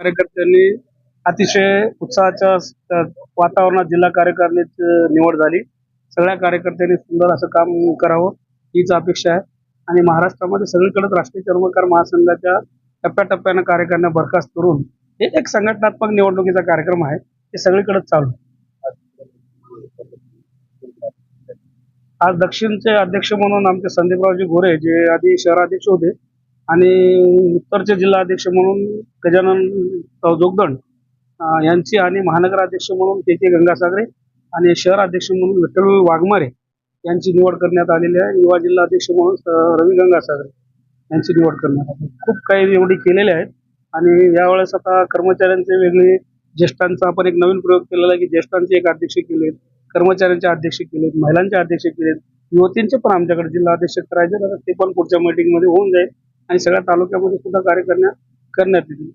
कार्यकर्त्यांनी अतिशय उत्साहाच्या वातावरणात जिल्हा कार्यकारिणीत निवड झाली. सगळ्या कार्यकर्त्यांनी सुंदर असं काम करावं हीच अपेक्षा आहे. आणि महाराष्ट्रामध्ये सगळीकडेच राष्ट्रीय चर्मकार महासंघाच्या टप्प्याटप्प्यानं कार्यकर्त्यांना बरखास्त करून हे एक संघटनात्मक निवडणुकीचा कार्यक्रम आहे. ते सगळीकडेच चालू आहे. आज दक्षिणचे अध्यक्ष म्हणून आमचे संदीपरावजी गोरे जे आधी शहराध्यक्ष होते आणि उत्तरचे जिल्हा अध्यक्ष म्हणून गजानन जोगदंड यांची आणि महानगर अध्यक्ष म्हणून के के गंगासागरे आणि शहर अध्यक्ष म्हणून विठ्ठल वाघमारे यांची निवड करण्यात आलेली आहे. युवा जिल्हा अध्यक्ष म्हणून रवी गंगासागरे यांची निवड करण्यात आली खूप काही निवडी केलेल्या आहेत आणि यावेळेस आता कर्मचाऱ्यांचे वेगळे ज्येष्ठांचा आपण एक नवीन प्रयोग केलेला आहे की ज्येष्ठांचे एक अध्यक्ष केलेत कर्मचाऱ्यांचे अध्यक्ष केलेत महिलांचे अध्यक्ष केलेत युवतींचे पण आमच्याकडे जिल्हा अध्यक्ष करायचे तर ते पण पुढच्या मीटिंगमध्ये होऊन जाईल. आणि सगळ्या तालुक्यामध्ये सुद्धा कार्यकर्ण्या करण्यात येतील.